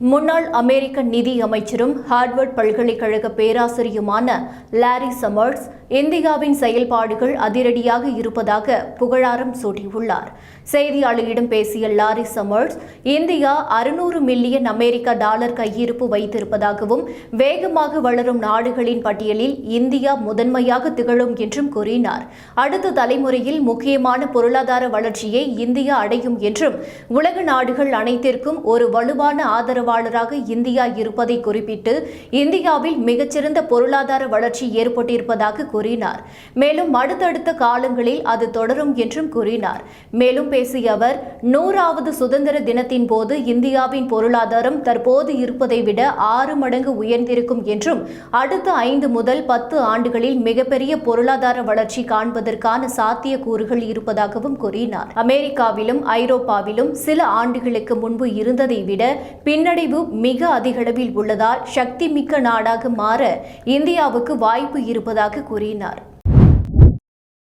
முன்னாள் அமெரிக்க நிதி அமைச்சரும் ஹார்வர்ட் பல்கலைக்கழக பேராசிரியுமான லாரி சமர்ஸ் இந்தியாவின் செயல்பாடுகள் அதிரடியாக இருப்பதாக புகழாரம் சூட்டியுள்ளார். செய்தியாளர்களிடம் பேசிய லாரி சமர்ஸ் இந்தியா அறுநூறு மில்லியன் அமெரிக்க டாலர் கையிருப்பு வைத்திருப்பதாகவும் வேகமாக வளரும் நாடுகளின் பட்டியலில் இந்தியா முதன்மையாக திகழும் என்றும் கூறினார். அடுத்த தலைமுறையில் முக்கியமான பொருளாதார வளர்ச்சியை இந்தியா அடையும் என்றும் உலக நாடுகள் அனைத்திற்கும் ஒரு வலுவான ஆதரவாளராக இந்தியா இருப்பதை குறிப்பிட்டு இந்தியாவில் மிகச்சிறந்த பொருளாதார வளர்ச்சி ஏற்பட்டிருப்பதாக கூறினார். மேலும் அடுத்தடுத்த காலங்களில் அது தொடரும் என்றும் கூறினார். மேலும் பேசிய அவர் நூறாவது சுதந்திர தினத்தின் போது இந்தியாவின் பொருளாதாரம் தற்போது இருப்பதை விட ஆறு மடங்கு உயர்ந்திருக்கும் என்றும் அடுத்த ஐந்து முதல் பத்து ஆண்டுகளில் மிகப்பெரிய பொருளாதார வளர்ச்சி காண்பதற்கான சாத்தியக்கூறுகள் இருப்பதாகவும் கூறினார். அமெரிக்காவிலும் ஐரோப்பாவிலும் சில ஆண்டுகளுக்கு முன்பு இருந்ததை விட பின்னடைவு மிக அதிகளவில் உள்ளதால் சக்தி மிக்க நாடாக மாற இந்தியாவுக்கு வாய்ப்பு இருப்பதாக கூறினார்.